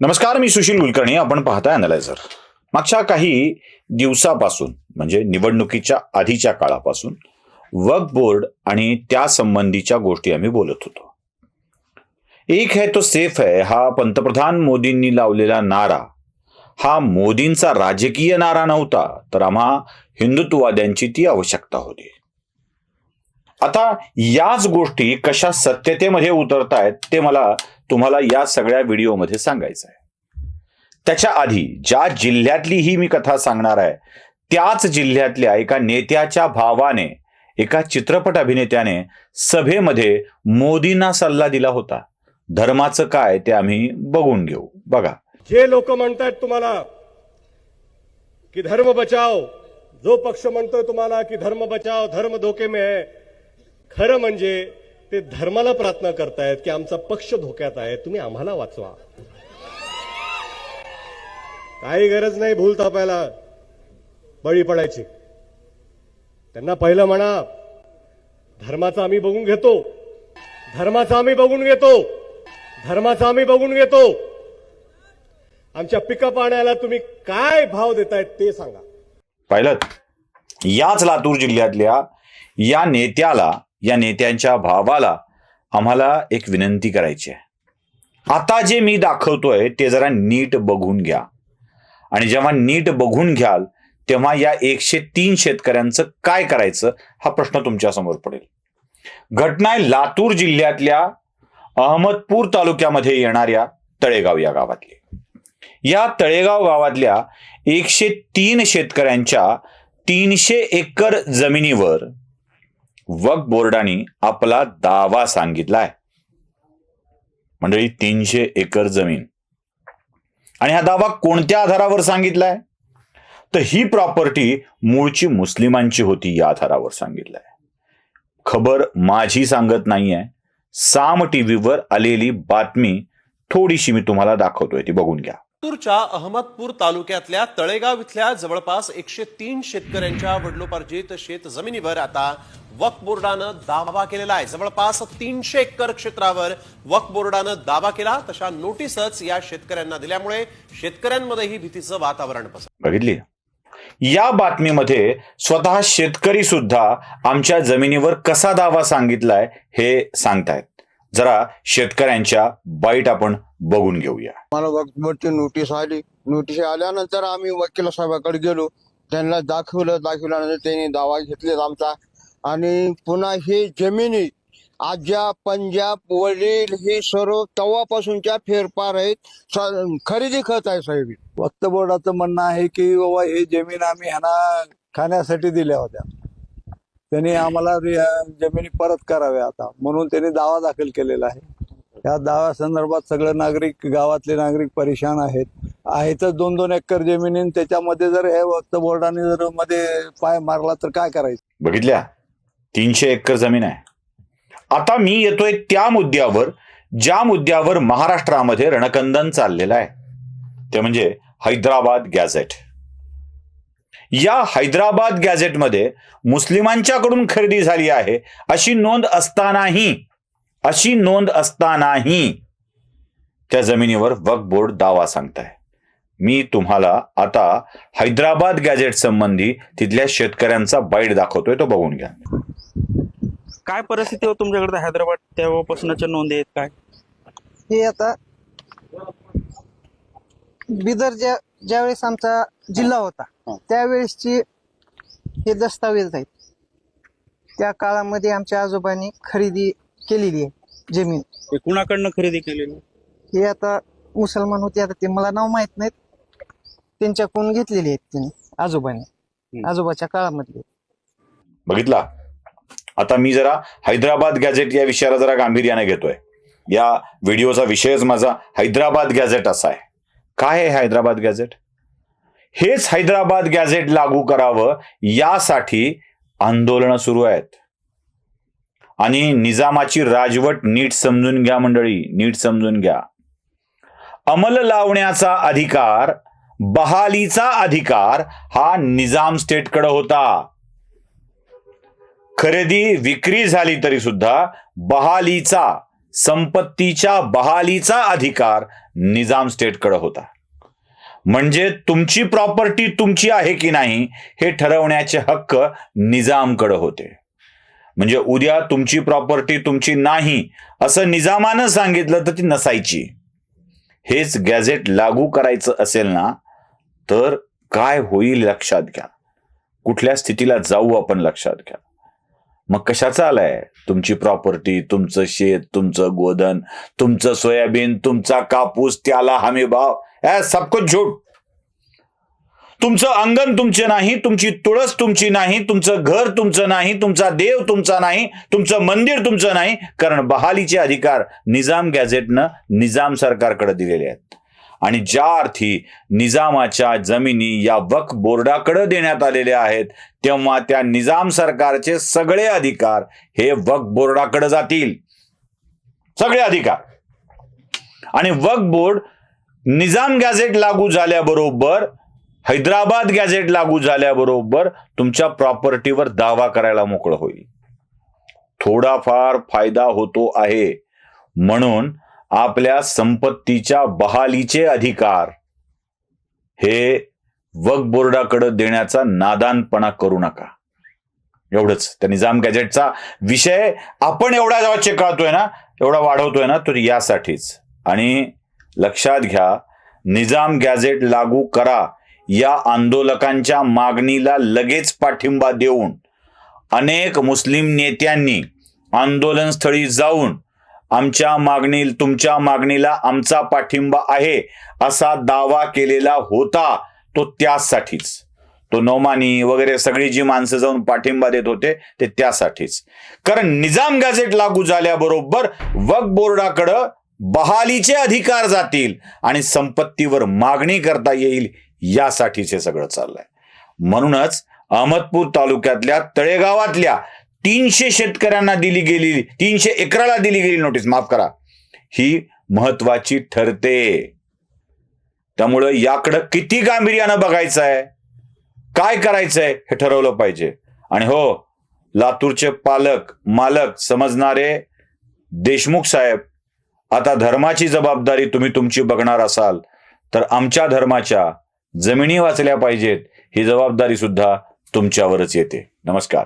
नमस्कार मी सुशील कुलकर्णी. आपण पाहताय अनालायझर मागच्या काही दिवसापासून म्हणजे निवडणुकीच्या आधीच्या काळापासून वक्फ बोर्ड आणि त्या संबंधीच्या गोष्टी आम्ही बोलत होतो. एक है तो सेफ है हा पंतप्रधान मोदींनी लावलेला नारा. हा मोदींचा राजकीय नारा नव्हता तर आम्हा हिंदुत्ववाद्यांची ती आवश्यकता होती. आता याच गोष्टी कशा सत्यतेमध्ये उतरतायत ते मला तुम्हाला या सगळ्या व्हिडिओमध्ये सांगायचं आहे. त्याच्या आधी ज्या जिल्ह्यातली ही मी कथा सांगणार आहे त्याच जिल्ह्यातल्या एका नेत्याच्या भावाने एका चित्रपट अभिनेत्याने सभेमध्ये मोदींना सल्ला दिला होता. धर्माचं काय ते आम्ही बघून घेऊ. बघा. जे लोक म्हणतायत तुम्हाला की धर्म बचाव जो पक्ष म्हणतोय तुम्हाला की धर्म बचाव धर्म धोके में है खरं म्हणजे ते धर्माला प्रार्थना करतायत की आमचा पक्ष धोक्यात आहे तुम्ही आम्हाला वाचवा. काही गरज नाही भूल थापायला बळी पडायची. त्यांना पहिलं म्हणा धर्माचा आम्ही बघून घेतो. धर्माचा आम्ही बघून घेतो. धर्माचा आम्ही बघून घेतो. आमच्या पिका पाण्याला तुम्ही काय भाव देतायत ते सांगा. पाहिलं? याच लातूर जिल्ह्यातल्या या नेत्याला या नेत्यांच्या भावाला आम्हाला एक विनंती करायची आहे. आता जे मी दाखवतोय ते जरा नीट बघून घ्या. आणि जेव्हा नीट बघून घ्याल तेव्हा या एकशे तीन शेतकऱ्यांचं काय करायचं हा प्रश्न तुमच्यासमोर पडेल. घटना आहे लातूर जिल्ह्यातल्या अहमदपूर तालुक्यामध्ये येणाऱ्या तळेगाव या गावातली. या तळेगाव गावातल्या एकशे तीन शेतकऱ्यांच्या तीनशे एकर जमिनीवर वक्फ बोर्डाने आपला दावा सांगितलाय. मंडळी तीनशे एकर जमीन. आणि हा दावा कोणत्या आधारावर सांगितलाय? तर ही प्रॉपर्टी मूळची मुस्लिमांची होती या आधारावर सांगितलंय. खबर माझी सांगत नाहीये. साम टीव्हीवर आलेली बातमी थोडीशी मी तुम्हाला दाखवतोय ती बघून घ्या. लातूरच्या अहमदपूर तालुक्यातल्या तळेगाव इथल्या जवळपास एकशे तीन शेतकऱ्यांच्या वडलोपार्जित शेत जमिनीवर आता वक्फ बोर्डानं दावा केलेला आहे. जवळपास तीनशे एकर क्षेत्रावर वक्फ बोर्डानं दावा केला. तशा नोटीसच या शेतकऱ्यांना दिल्यामुळे शेतकऱ्यांमध्येही भीतीचं वातावरण बघितली? या बातमीमध्ये स्वतः शेतकरी सुद्धा आमच्या जमिनीवर कसा दावा सांगितलाय हे सांगतायत. जरा शेतकऱ्यांच्या बाईट आपण बघून घेऊया. मला वक्तवरती नोटीस आली. नोटीस आल्यानंतर आम्ही वकील साहेबाकडे गेलो. त्यांना दाखवलं दाखवल्यानंतर त्यांनी दावा घेतलेत आमचा. आणि पुन्हा ही जमिनी आज्या पंजाब वडील हे सर्व तव्हापासूनच्या फेरफार आहेत. खरेदी खत आहे साहेब. वक्फ बोर्डाचं म्हणणं आहे की बाबा हे जमीन आम्ही ह्यांना खाण्यासाठी दिल्या होत्या. त्यांनी आम्हाला जमिनी परत कराव्या आता. म्हणून त्यांनी दावा दाखल केलेला आहे. या दाव्यासंदर्भात सगळे नागरिक गावातले नागरिक परेशान आहेत. आहेतच दोन दोन एकर जमिनी त्याच्यामध्ये जर हे वक्त बोर्डाने जर मध्ये पाय मारला तर काय करायचं? बघितल्या? तीनशे एकर जमीन आहे. आता मी येतोय त्या मुद्द्यावर ज्या मुद्द्यावर महाराष्ट्रामध्ये रणकंदन चाललेलं आहे. ते म्हणजे हैदराबाद गॅझेट. या हैदराबाद गॅझेटमध्ये मुस्लिमांच्याकडून खरेदी झाली आहे अशी नोंद असतानाही अशी नोंद असतानाही त्या जमिनीवर वक्फ बोर्ड दावा सांगताय. मी तुम्हाला आता हैदराबाद गॅझेट संबंधी तिथल्या शेतकऱ्यांचा बाईट दाखवतोय तो बघून घ्या. काय परिस्थिती हो तुमच्याकडे? हैदराबाद तेव्हापासूनच्या नोंदी आहेत काय? हे आता बिदर ज्या ज्यावेळेस आमचा जिल्हा होता त्यावेळेसची हे दस्तावेज आहेत. त्या काळामध्ये आमच्या आजोबांनी खरेदी केलेली आहे. जमीन. हे कुणाकडनं खरेदी केलेली? हे आता मुसलमान होते आता ते मला नाव माहीत नाहीत. त्यांच्याकडून घेतलेली आहेत त्यांनी आजोबांनी. आजोबाच्या काळामधली. बघितला? आता मी जरा हैदराबाद गॅझेट या विषयाला जरा गांभीर्याने घेतोय. या व्हिडिओचा विषयच माझा हैदराबाद गॅझेट असा आहे. काय आहे हैदराबाद गॅझेट? हेच हैदराबाद गॅझेट लागू करावं यासाठी आंदोलनं सुरू आहेत. आणि निजामाची राजवट नीट समजून घ्या मंडळी नीट समजून घ्या. अंमल लावण्याचा अधिकार बहालीचा अधिकार हा निजाम स्टेटकडे होता. खरेदी विक्री झाली तरी सुद्धा बहालीचा संपत्तीच्या बहालीचा अधिकार निजाम स्टेटकडे होता. म्हणजे तुमची प्रॉपर्टी तुमची आहे की नाही हे ठरवण्याचे हक्क निजामकडे होते. म्हणजे उद्या तुमची प्रॉपर्टी तुमची नाही असं निजामानं सांगितलं तर ती नसायची. हेच गॅझेट लागू करायचं असेल ना तर काय होईल लक्षात घ्या. कुठल्या स्थितीला जाऊ आपण लक्षात घ्या. मग कशाचा आलाय? तुमची प्रॉपर्टी तुमचं शेत तुमचं गोधन तुमचं सोयाबीन तुमचा कापूस त्याला हमी भाव या सब झूठ. तुमचं अंगण तुमचे नाही तुमची तुळस तुमची नाही तुमचं घर तुमचं नाही तुमचा देव तुमचा नाही तुमचं मंदिर तुमचं नाही कारण बहालीचे अधिकार निजाम गॅझेटनं निजाम सरकारकडे दिलेले आहेत. आणि ज्या अर्थी निजामाच्या जमिनी या वक्फ बोर्डाकडे देण्यात आलेल्या आहेत तेव्हा त्या निजाम सरकारचे सगळे अधिकार हे वक्फ बोर्डाकडे जातील. सगळे अधिकार. आणि वक्फ बोर्ड निजाम गॅझेट लागू झाल्याबरोबर हैदराबाद गॅझेट लागू झाल्याबरोबर तुमच्या प्रॉपर्टीवर दावा करायला मोकळं होईल. थोडाफार फायदा होतो आहे. म्हणून आपल्या संपत्तीच्या बहालीचे अधिकार हे वक्फ बोर्डाकडे देण्याचा नादानपणा करू नका. एवढंच. त्या निजाम गॅजेटचा विषय आपण एवढा जेव्हा चिकाळतोय ना एवढा वाढवतोय ना तर यासाठीच. आणि लक्षात घ्या निजाम गॅझेट लागू करा. या आंदोलकांच्या मागणीला लगेच पाठिंबा देऊन अनेक मुस्लिम नेत्यांनी आंदोलनस्थळी जाऊन आमच्या मागणी तुमच्या मागणीला आमचा पाठिंबा आहे असा दावा केलेला होता तो त्यासाठीच. तो नोमानी वगैरे सगळी जी माणसं जाऊन पाठिंबा देत होते ते त्यासाठीच. कारण निजाम गॅझेट लागू झाल्याबरोबर वक बोर्डाकडं बहालीचे अधिकार जातील आणि संपत्तीवर मागणी करता येईल यासाठीच हे सगळं चाललंय. म्हणूनच अहमदपूर तालुक्यातल्या तळेगावातल्या तीनशे शेतकऱ्यांना दिली गेली तीनशे एकराला दिली गेली नोटीस माफ करा. ही महत्वाची ठरते. त्यामुळं याकडं किती गांभीर्यानं बघायचं आहे काय करायचंय? हे ठरवलं पाहिजे. आणि हो लातूरचे पालक मालक समजणारे देशमुख साहेब आता धर्माची जबाबदारी तुम्ही तुमची बघणार असाल तर आमच्या धर्माच्या जमिनी वाचल्या पाहिजेत ही जबाबदारी सुद्धा तुमच्यावरच येते. नमस्कार.